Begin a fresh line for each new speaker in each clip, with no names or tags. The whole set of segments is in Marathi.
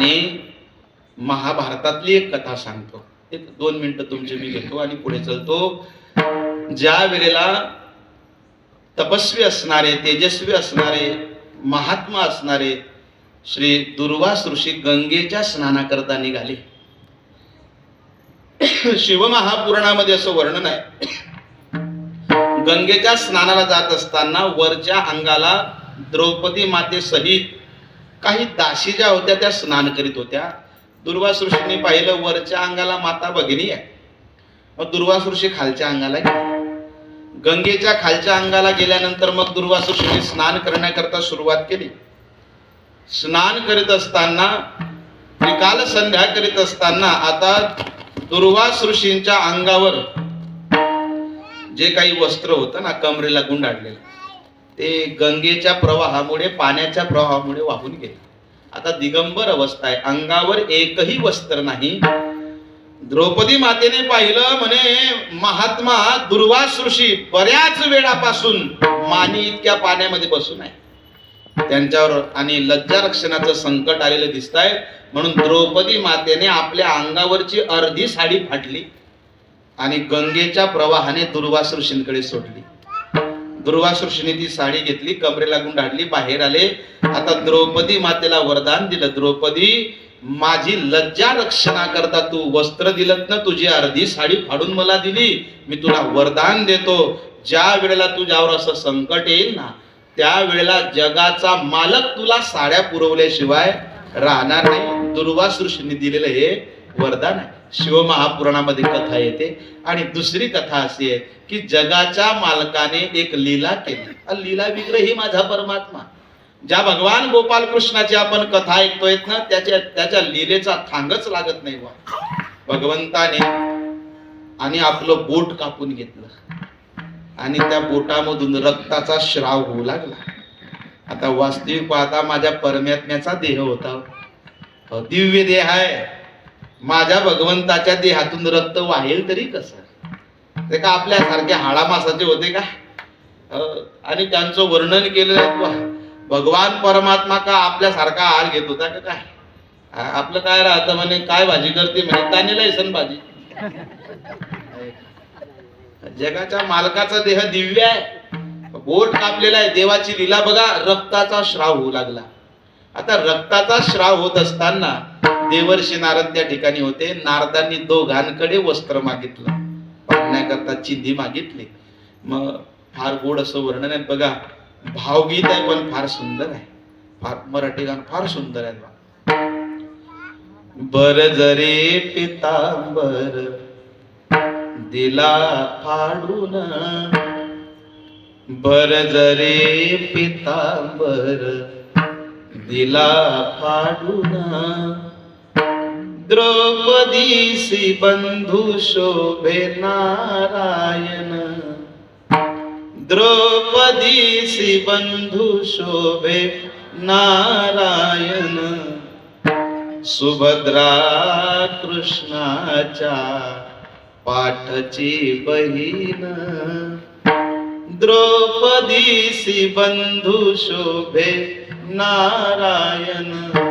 आणि महाभारतातली एक कथा सांगतो. एक दोन मिनिटं तुमचे मी घेतो आणि पुढे चलतो. ज्या वेळेला तपस्वी असणारे तेजस्वी असणारे महात्मा असणारे श्री दुर्वास ऋषी गंगेच्या स्नानाकरता निघाले. शिवमहापुराणामध्ये असं वर्णन आहे. गंगेच्या स्नानाला जात असताना वरच्या अंगाला द्रौपदी माते सहित काही दाशी ज्या होत्या त्या स्नान करीत होत्या. दुर्वास ऋषीने पाहिलं वरच्या अंगाला माता भगिनी आहे. मग दुर्वास ऋषी खालच्या अंगाला गंगेच्या खालच्या अंगाला गेल्यानंतर मग दुर्वास ऋषीने स्नान करण्याकरता सुरुवात केली. स्नान करीत असताना काल संध्या करीत असताना आता दुर्वास ऋषींच्या अंगावर जे काही वस्त्र होतं ना कमरेला गुंडाळलेलं ते गंगेच्या प्रवाहामुळे पाण्याच्या प्रवाहामुळे वाहून गेले. आता दिगंबर अवस्था आहे. अंगावर एकही वस्त्र नाही. द्रौपदी मातेने पाहिलं म्हणे महात्मा दुर्वास ऋषी बऱ्याच वेळापासून मानी इतक्या पाण्यामध्ये बसून आहे. त्यांच्यावर आणि लज्जा रक्षणाचं संकट आलेलं दिसत आहे म्हणून द्रौपदी मातेने आपल्या अंगावरची अर्धी साडी फाटली आणि गंगेच्या प्रवाहाने दुर्वास ऋषींकडे सोडली. दुर्वा ती साडी घेतली कमरेला गुंडाळली बाहेर आले. आता द्रौपदी मातेला वरदान दिलं. द्रौपदी माझी लज्जा रक्षणाकरता तू. वस्त्र दिलत ना तुझी अर्धी साडी फाडून मला दिली. मी तुला वरदान देतो. ज्या वेळेला तुझ्यावर असं संकट येईल ना त्या वेळेला जगाचा मालक तुला साड्या पुरवल्याशिवाय राहणार नाही. दुर्वा सृष्टीने दिलेलं हे वरदान आहे. शिवमहापुराणामध्ये कथा येते आणि दुसरी कथा अशी आहे की जगाच्या मालकाने एक लीला केली. लीला लीला विग्रही माझा परमात्मा. ज्या भगवान गोपाल कृष्णाची आपण कथा ऐकतोय ना त्याच्या त्याच्या लीलेचा थांगच लागत नाही वा भगवंताने आणि आपलं बोट कापून घेतलं. आणि त्या बोटामधून रक्ताचा श्राव होऊ लागला. आता वास्तविक पाहता माझ्या परमात्म्याचा देह होता. दिव्य देह आहे. माझ्या भगवंताच्या देहातून रक्त वाहेल तरी कसं? ते का आपल्या सारखे हाडा मासाचे होते का? आणि त्यांचं वर्णन केलेलं भगवान परमात्मा का आपल्या सारखा आहार घेत होता का काय? आपलं काय राहतं म्हणे? काय भाजी करते म्हणे? तानेला भाजी. जगाच्या मालकाचा देह दिव्य आहे. बोट कापलेला आहे देवाची लीला बघा रक्ताचा श्राव होऊ लागला. आता रक्ताचा श्राव होत असताना देवर्षी नारद त्या ठिकाणी होते. नारदांनी दोघांकडे वस्त्र मागितलं. पाहण्याकरता चिंधी मागितली. मग फार गोड असं वर्णन आहे. बघा भावगीत आहे पण फार सुंदर आहे. फार मराठी गाणं फार सुंदर आहे. बर जरे पितांबर दिला फाडून. बर जरे पितांबर दिला फाडून. द्रौपदीसी बंधू शोभे नारायण। द्रौपदीसी बंधू शोभे नारायण। सुभद्रा कृष्णाच्या पाठची बहीण। द्रौपदीसी बंधू शोभे नारायण।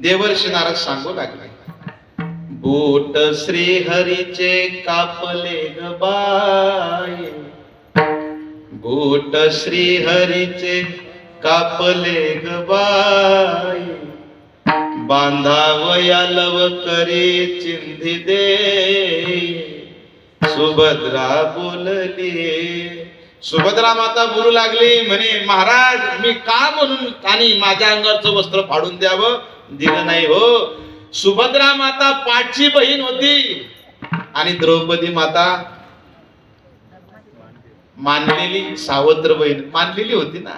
देवर्षी नारद सांगू लागले. बोट श्रीहरीचे कापले ग बाई. श्री श्रीहरीचे कापले ग बाई. बांधावया लव चिंधी दे. सुभद्रा बोलली सुभद्रा माता बोलू लागली. म्हणे महाराज मी का म्हणून आणि माझ्या अंगावरचं वस्त्र फाडून द्यावं? दिलं नाही हो. सुभद्रा माता पाठची बहीण होती. आणि द्रौपदी माता मानलेली सावत्र बहीण. मानलेली होती ना.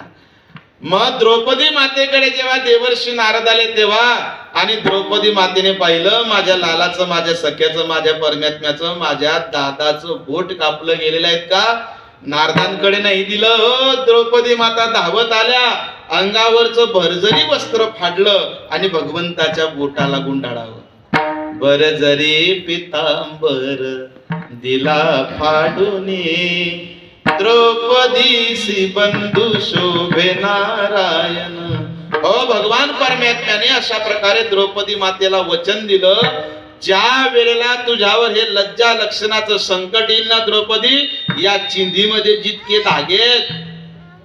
मग द्रौपदी मातेकडे जेव्हा देवर्षी नारद आले तेव्हा आणि द्रौपदी मातेने पाहिलं माझ्या लालाचं माझ्या सख्याचं माझ्या परमात्म्याचं माझ्या दादाचं बोट कापलं गेलेलं आहेत का? नारदांकडे नाही दिलं हो द्रौपदी माता धावत आल्या. अंगावरचं भरजरी वस्त्र फाडलं आणि भगवंताच्या बोटाला गुंडाळावं. बर जरी पितांबर दिला फाडून द्रौपदीसी बंधू शोभे नारायण. अहो भगवान परमात्म्याने अशा प्रकारे द्रौपदी मातेला वचन दिलं. ज्या वेळेला तुझ्यावर हे लज्जा लक्षणाचं संकट येईल ना द्रौपदी या चिंधीमध्ये जितके धागेत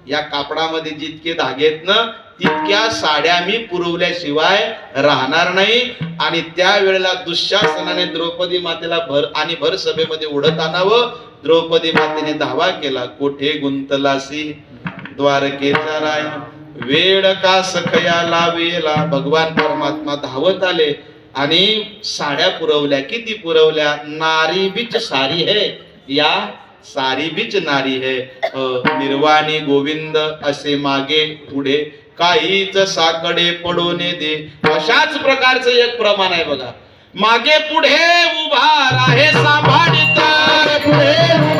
या कापडामध्ये जितके धागेत ना तितक्या साड्या मी पुरवल्याशिवाय राहणार नाही. आणि त्या वेळेला दुःशासनाने द्रौपदी मातेला भर आणि भर सभेमध्ये उडत आणावं. द्रौपदी मातेने धावा केला कोठे गुंतलासी? द्वारकेचा राय वेळ का सखया लावेला? भगवान परमात्मा धावत आले. आणि साड्या पुरवल्या किती पुरवल्या? नारी बीच सारी है या सारी बीच नारी है. निर्वाणी गोविंद असे मागे पुढे काहीच साकडे पडोने दे. अशाच प्रकारचं एक प्रमाण आहे बघा. मागे पुढे उभा आहे सांभाळित
पुढे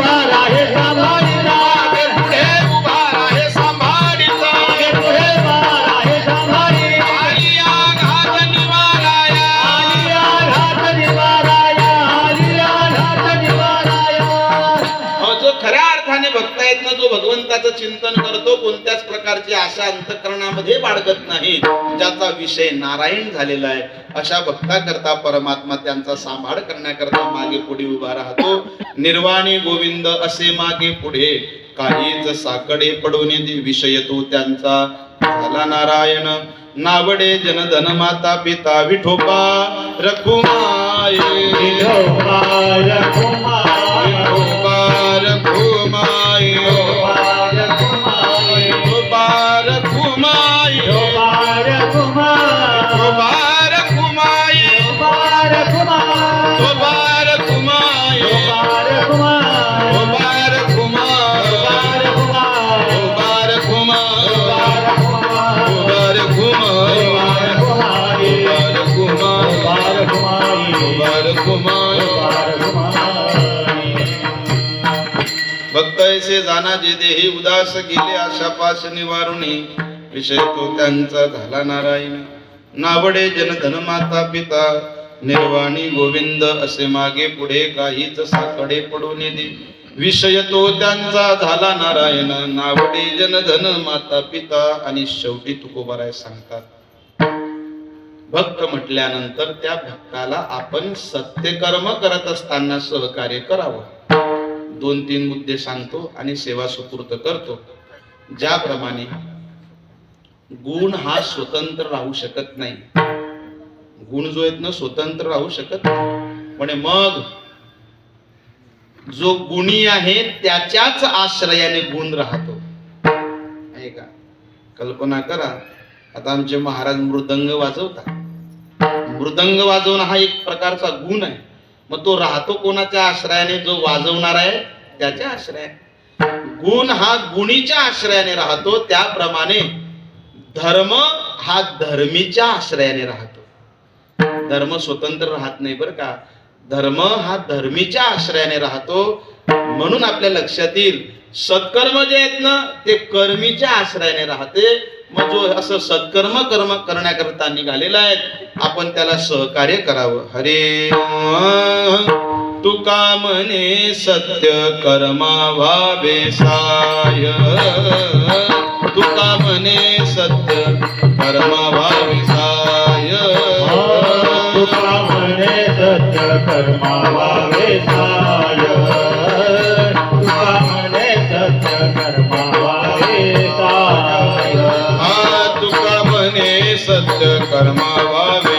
भगवंताचं चिंतन करतो कोणत्याच प्रकारची आशा अंतकरणामध्ये बाळगत नाही. ज्याचा विषय नारायण झालेला आहे. अशा भक्ताकरता परमात्मा त्यांचा सांभाळ करण्याकरता मागे पुढे उभा राहतो. निर्वाणी गोविंद असे मागे पुढे. काहीच साकडे पडून विषय तो त्यांचा. झाला नारायण. नावडे जनधन माता पिता विठोबा रखुमाय.
विठोबा रखुमाई.
भक्त जाना जे देही उदास गेले आशा पाश निवारुणी. विषय तो त्यांचा झाला नारायण. नावडे जनधन माता पिता. निर्वाणी गोविंद असे मागे पुढे काहीच साकडे पडून दे विषय तो त्यांचा झाला नारायण. नावडे जनधन माता पिता. आणि शेवटी तुकोबाराय सांगतात. भक्त म्हटल्यानंतर त्या भक्ताला आपण सत्यकर्म करत असताना सहकार्य करावं. दोन तीन मुद्दे सांगतो आणि सेवा सुपूर्त करतो. ज्याप्रमाणे गुण हा स्वतंत्र राहू शकत नाही. गुण जो आहेत ना स्वतंत्र राहू शकत म्हणे पण मग जो गुणी आहे त्याच्याच आश्रयाने गुण राहतो. आहे का? कल्पना करा. आता आमचे महाराज मृदंग वाजवतात. मृदंग वाजवणं हा एक प्रकारचा गुण आहे. मग तो राहतो कोणाच्या आश्रयाने जो वाजवणार आहे त्याच्या आश्रयाने. गुण हा गुणीच्या आश्रयाने राहतो त्याप्रमाणे धर्म हा धर्मीच्या आश्रयाने राहतो. धर्म स्वतंत्र राहत नाही बरं का. धर्म हा धर्मीच्या आश्रयाने राहतो. म्हणून आपल्या लक्षात येईल सत्कर्म जे आहेत ना ते कर्मीच्या आश्रयाने राहते. मग जो असं सत्कर्म कर्म करण्याकरता निघालेला आहे आपण त्याला सहकार्य करावं. हरे तुका म्हणे सत्य कर्मा व्हावे साय तुका म्हणे सत्य कर्मा व्हावे साय
तुका म्हणे सत्य कर्मा वावे साय तुका म्हणे सत्य कर्मा वावे साय
तुका म्हणे सत्य कर्मा व्हावे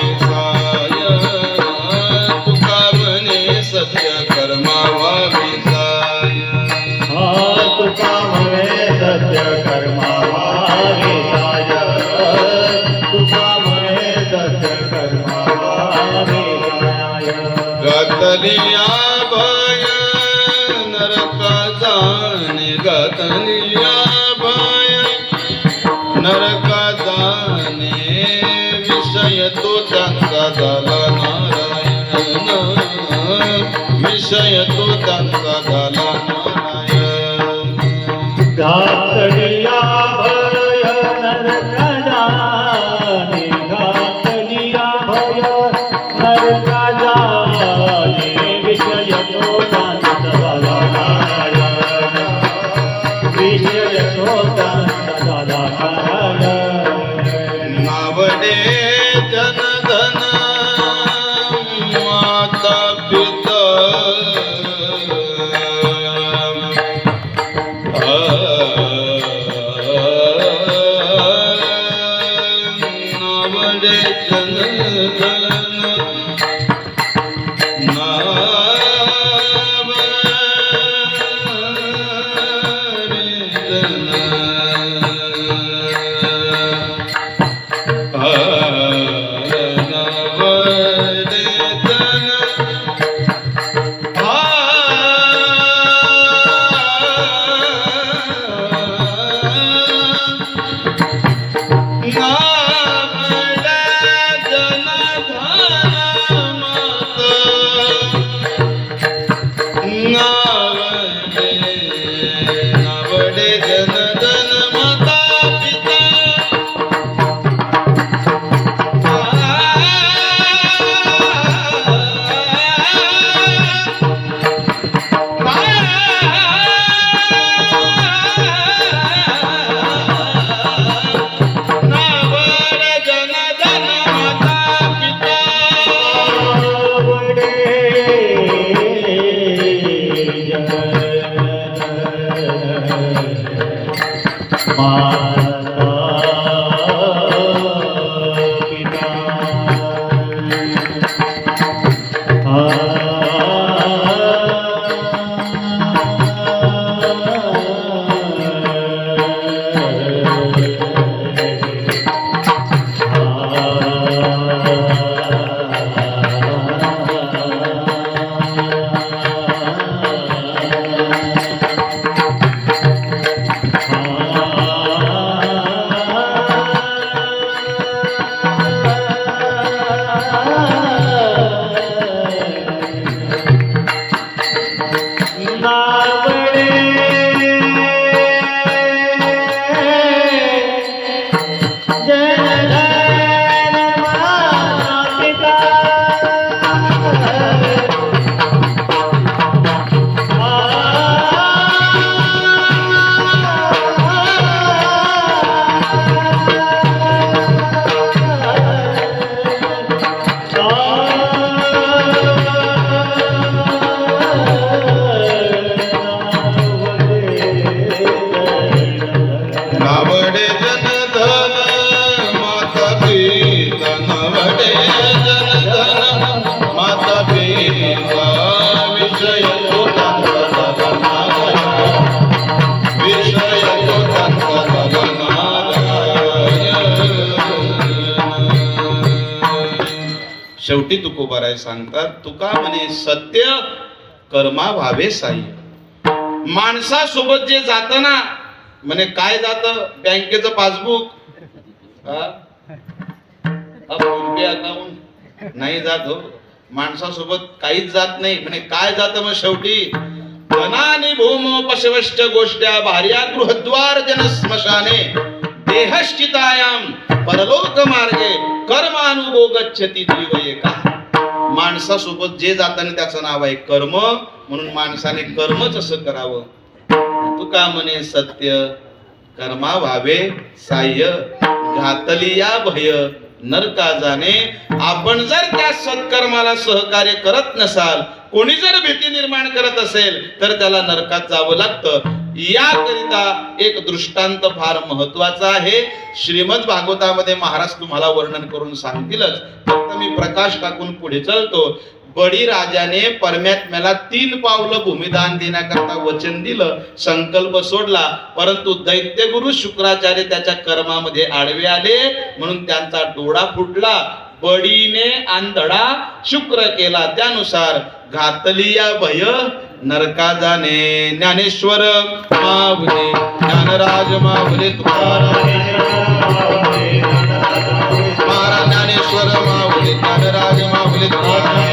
घातलिया
शेवटी तुकोबाराय सांगतात तुका म्हणे सत्य कर्मा व्हावे साह्य माणसासोबत जे जात ना म्हणे काय जात? बँकेचं पासबुक. अकाउंट. नाही जात हो. माणसासोबत काहीच जात नाही. म्हणे काय जात मग शेवटी? धनानी भूम पशवश्च गोष्ट्या भार्या गृहद्वार जन स्मशाने. देहश्चितायाम परलोक मार्गे कर्मानुभो गच्छती जीव एका. माणसासोबत जे जाताना त्याचं नाव आहे कर्म म्हणून माणसाने कर्मच असं करावं. तुका म्हणे सत्य? कर्मा व्हावे साह्य घातली या भय. नरका जाणे आपण जर त्या सत्कर्माला सहकार्य करत नसाल कोणी जर भीती निर्माण करत असेल तर त्याला नरकात जावं लागतं. याकरिता एक दृष्टांत फार महत्त्वाचा आहे. श्रीमद भागवतामध्ये महाराज तुम्हाला वर्णन करून सांगतीलच. फक्त मी प्रकाश टाकून पुढे चलतो. बडी राजाने परमात्म्याला तीन पावलं भूमिदान देण्याकरता वचन दिलं संकल्प सोडला. परंतु दैत्यगुरु शुक्राचार्य त्याच्या कर्मामध्ये आडवे आले म्हणून त्यांचा डोळा फुटला. बडीने आंधळा शुक्र केला. त्यानुसार घातलिया भय नरका जाणे ज्ञानेश्वर माऊले ज्ञानराज माऊले तुकाराम. ज्ञानेश्वर माऊले ज्ञानराज माऊले तुकाराम.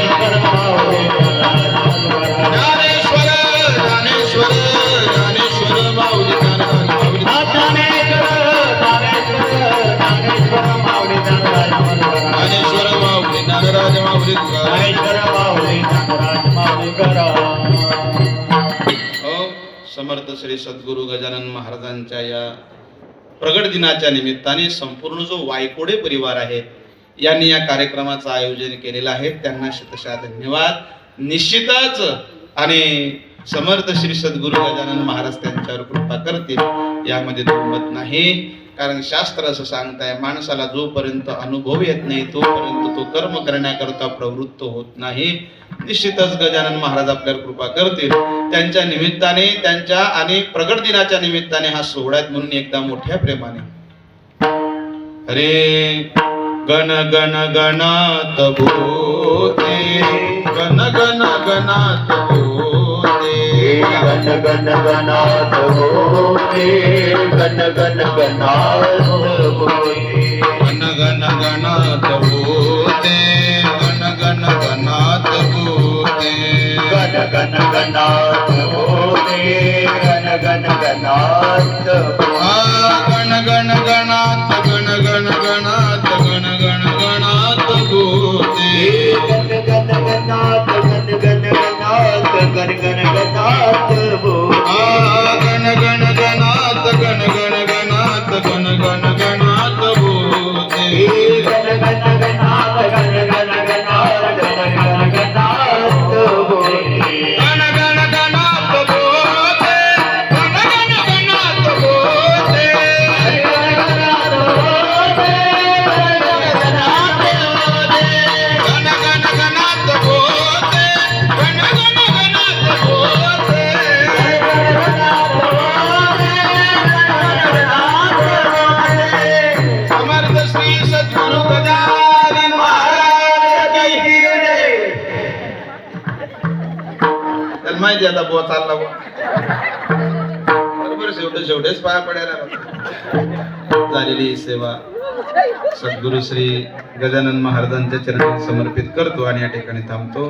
समर्थ श्री सद्गुरु गजानन महाराजांच्या या प्रगट दिनाच्या निमित्ताने संपूर्ण जो वायकोडे परिवार आहे यांनी या कार्यक्रमाचं आयोजन केलेलं आहे. त्यांना शतशा धन्यवाद. निश्चितच आणि समर्थ श्री सद्गुरु गजानन महाराज त्यांच्यावर कृपा करतील यामध्ये दुमत नाही. कारण शास्त्र असं सांगताय माणसाला जोपर्यंत अनुभव येत नाही तोपर्यंत तो कर्म करण्याकरता प्रवृत्त होत नाही. निश्चितच गजानन महाराज आपल्यावर कृपा करतील. त्यांच्या निमित्ताने त्यांच्या आणि प्रगट दिनाच्या निमित्ताने हा सोहळ्यात म्हणून एकदा मोठ्या प्रेमाने. हरे गण गण गणात भूते गण गण गणात भूते
गण गण गणात होते गण गण गणात होते
गण गण गणात भूते गण गण गणात भूते
गण गण गणात होते गण गण गणात
आ Oh. त्याला माहिती आता बुवा चालला बुवा. बरोबर शेवटे शेवटेच पाया पडायला झालेली सेवा सद्गुरु श्री गजानन महाराजांच्या चरणी समर्पित करतो आणि या ठिकाणी थांबतो.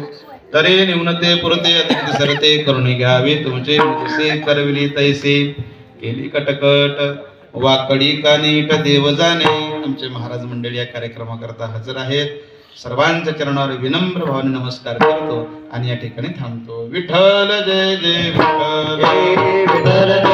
तरे निवनते पुरते अतिरिक्त सरते करुणी घ्यावे तुमचे मुसे करविली तैसे. केली कटकट वाकडी का नीट देव जाणे आमचे महाराज मंडळी या कार्यक्रमाकरता हजर आहेत. सर्वांच्या चरणावर विनम्र भावाने नमस्कार करतो आणि या ठिकाणी थांबतो. विठ्ठल जय जय विठ्ठल.